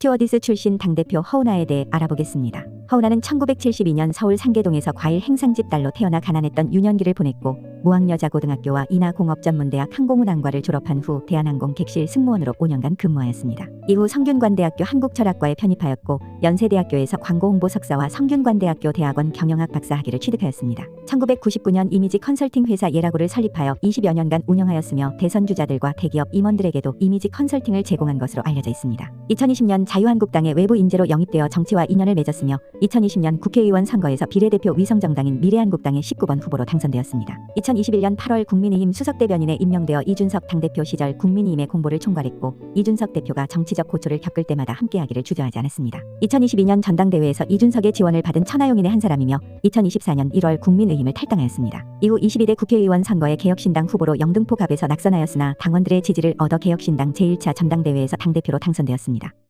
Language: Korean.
스튜어디스 출신 당대표 허은아에 대해 알아보겠습니다. 허은아는 1972년 서울 상계동에서 과일 행상집 딸로 태어나 가난했던 유년기를 보냈고 무학여자고등학교와 인하공업전문대학 항공운항과를 졸업한 후 대한항공 객실 승무원으로 5년간 근무하였습니다. 이후 성균관대학교 한국철학과에 편입하였고 연세대학교에서 광고홍보 석사와 성균관대학교 대학원 경영학 박사학위를 취득하였습니다. 1999년 이미지 컨설팅 회사 예라고를 설립하여 20여 년간 운영하였으며 대선 주자들과 대기업 임원들에게도 이미지 컨설팅을 제공한 것으로 알려져 있습니다. 2020년 자유한국당의 외부 인재로 영입되어 정치와 인연을 맺었으며 2020년 국회의원 선거에서 비례대표 위성정당인 미래한국당의 19번 후보로 당선되었습니다. 2021년 8월 국민의힘 수석대변인에 임명되어 이준석 당대표 시절 국민의힘의 공보를 총괄했고 이준석 대표가 정치적 고초를 겪을 때마다 함께하기를 주저하지 않았습니다. 2022년 전당대회에서 이준석의 지원을 받은 천하용인의 한 사람이며 2024년 1월 국민의힘을 탈당하였습니다. 이후 22대 국회의원 선거에 개혁신당 후보로 영등포갑에서 낙선하였으나 당원들의 지지를 얻어 개혁신당 제1차 전당대회에서 당대표로 당선되었습니다.